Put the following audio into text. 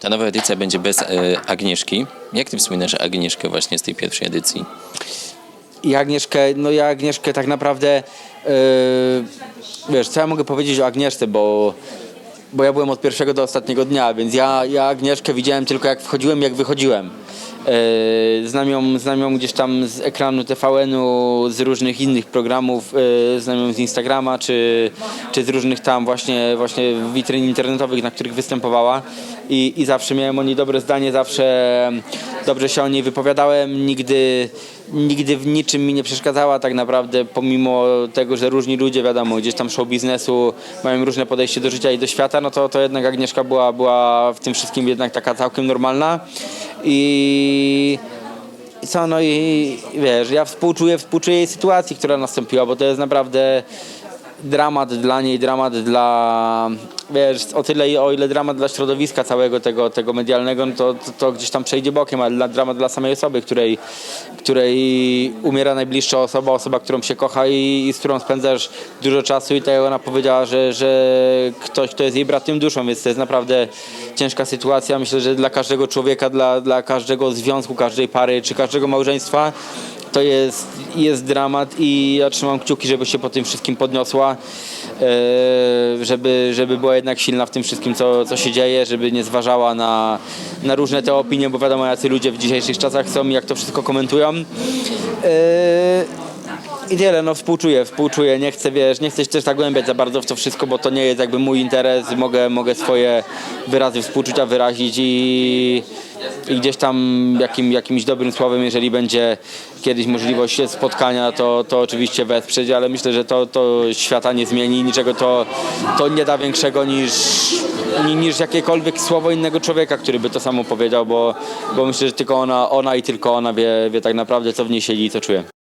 Ta nowa edycja będzie bez e, Agnieszki. Jak ty wspominasz Agnieszkę właśnie z tej pierwszej edycji? I Agnieszkę, no ja Agnieszkę tak naprawdę, yy, wiesz, co ja mogę powiedzieć o Agnieszce, bo, bo ja byłem od pierwszego do ostatniego dnia, więc ja, ja Agnieszkę widziałem tylko jak wchodziłem, jak wychodziłem. Yy, znam, ją, znam ją gdzieś tam z ekranu TVN-u, z różnych innych programów, yy, znam ją z Instagrama, czy, czy z różnych tam właśnie, właśnie witryn internetowych, na których występowała. I, i zawsze miałem o niej dobre zdanie, zawsze dobrze się o niej wypowiadałem, nigdy, nigdy w niczym mi nie przeszkadzała tak naprawdę, pomimo tego, że różni ludzie, wiadomo, gdzieś tam show biznesu mają różne podejście do życia i do świata, no to, to jednak Agnieszka była, była w tym wszystkim jednak taka całkiem normalna i co, no i wiesz, ja współczuję, współczuję jej sytuacji, która nastąpiła, bo to jest naprawdę dramat dla niej, dramat dla, wiesz, o tyle o ile dramat dla środowiska całego tego, tego medialnego, no to, to, to gdzieś tam przejdzie bokiem, ale dla, dramat dla samej osoby, której, której umiera najbliższa osoba, osoba, którą się kocha i, i z którą spędzasz dużo czasu i tak jak ona powiedziała, że, że ktoś, kto jest jej bratnym duszą, więc to jest naprawdę ciężka sytuacja. Myślę, że dla każdego człowieka, dla, dla każdego związku, każdej pary czy każdego małżeństwa to jest, jest dramat i ja trzymam kciuki, żeby się po tym wszystkim podniosła, e, żeby, żeby była jednak silna w tym wszystkim, co, co się dzieje, żeby nie zważała na, na różne te opinie, bo wiadomo, jacy ludzie w dzisiejszych czasach są jak to wszystko komentują. E, i tyle, no współczuję, współczuję, nie chcę, wiesz, nie chcę się też zagłębiać za bardzo w to wszystko, bo to nie jest jakby mój interes, mogę, mogę swoje wyrazy współczucia wyrazić i, i gdzieś tam jakim, jakimś dobrym słowem, jeżeli będzie kiedyś możliwość spotkania, to, to oczywiście wesprzeć, ale myślę, że to, to świata nie zmieni, niczego to, to nie da większego niż, ni- niż jakiekolwiek słowo innego człowieka, który by to samo powiedział, bo, bo myślę, że tylko ona, ona i tylko ona wie, wie tak naprawdę, co w niej siedzi i co czuje.